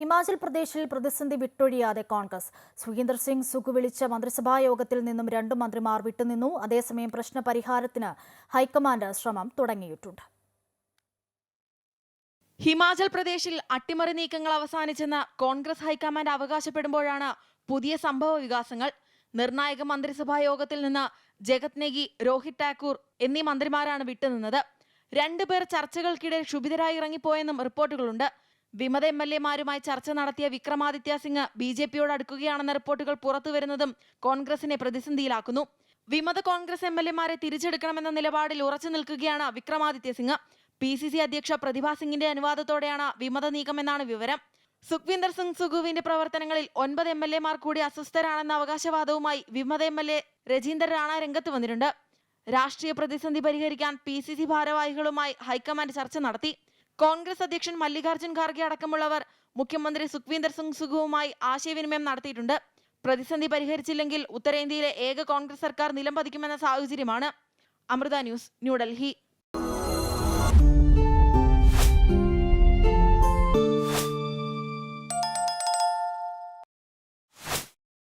ഹിമാചൽ പ്രദേശിൽ പ്രതിസന്ധി വിട്ടൊഴിയാതെ കോൺഗ്രസ്. സുഖീന്ദർ സിംഗ് സുഖ് വിളിച്ച മന്ത്രിസഭാ യോഗത്തിൽ നിന്നും രണ്ടു മന്ത്രിമാർ വിട്ടുനിന്നു. അതേസമയം പ്രശ്ന പരിഹാരത്തിന് ഹൈക്കമാൻഡ് ശ്രമം തുടങ്ങിയിട്ടുണ്ട്. ഹിമാചൽ പ്രദേശിൽ അട്ടിമറി നീക്കങ്ങൾ അവസാനിച്ചെന്ന് കോൺഗ്രസ് ഹൈക്കമാൻഡ് അവകാശപ്പെടുമ്പോഴാണ് പുതിയ സംഭവ വികാസങ്ങൾ. നിർണായക മന്ത്രിസഭാ യോഗത്തിൽ നിന്ന് ജഗത് നെഗി രോഹിത് ടാക്കൂർ എന്നീ മന്ത്രിമാരാണ് വിട്ടുനിന്നത്. രണ്ടുപേർ ചർച്ചകൾക്കിടെ ക്ഷുഭിതരായി ഇറങ്ങിപ്പോയെന്നും റിപ്പോർട്ടുകളുണ്ട്. വിമത എം എൽ എമാരുമായി ചർച്ച നടത്തിയ വിക്രമാദിത്യ സിംഗ് ബി ജെ പിയോട് അടുക്കുകയാണെന്ന റിപ്പോർട്ടുകൾ പുറത്തുവരുന്നതും കോൺഗ്രസിനെ പ്രതിസന്ധിയിലാക്കുന്നു. വിമത കോൺഗ്രസ് എം എൽ എമാരെ തിരിച്ചെടുക്കണമെന്ന നിലപാടിൽ ഉറച്ചു നിൽക്കുകയാണ് Vikramaditya Singh. P C C അധ്യക്ഷ പ്രതിഭാ സിംഗിന്റെ അനുവാദത്തോടെയാണ് വിമത നീക്കമെന്നാണ് വിവരം. സുഖ്വിന്ദർ സിംഗ് സുഖുവിന്റെ പ്രവർത്തനങ്ങളിൽ ഒൻപത് എം എൽ എമാർ കൂടി അസ്വസ്ഥരാണെന്ന അവകാശവാദവുമായി വിമത M L A Rajinder Rana രംഗത്ത് വന്നിട്ടുണ്ട്. രാഷ്ട്രീയ പ്രതിസന്ധി പരിഹരിക്കാൻ പി സി സി ഭാരവാഹികളുമായി ഹൈക്കമാൻഡ് ചർച്ച നടത്തി. കോൺഗ്രസ് അധ്യക്ഷൻ മല്ലികാർജുൻ ഖാർഗെ അടക്കമുള്ളവർ മുഖ്യമന്ത്രി സുഖ്വീന്ദർ സിംഗ് സുഖുവുമായി ആശയവിനിമയം നടത്തിയിട്ടുണ്ട്. പ്രതിസന്ധി പരിഹരിച്ചില്ലെങ്കിൽ ഉത്തരേന്ത്യയിലെ ഏക കോൺഗ്രസ് സർക്കാർ നിലംപതിക്കുമെന്ന സാഹചര്യമാണ്. അമൃത ന്യൂസ് ന്യൂഡൽഹി.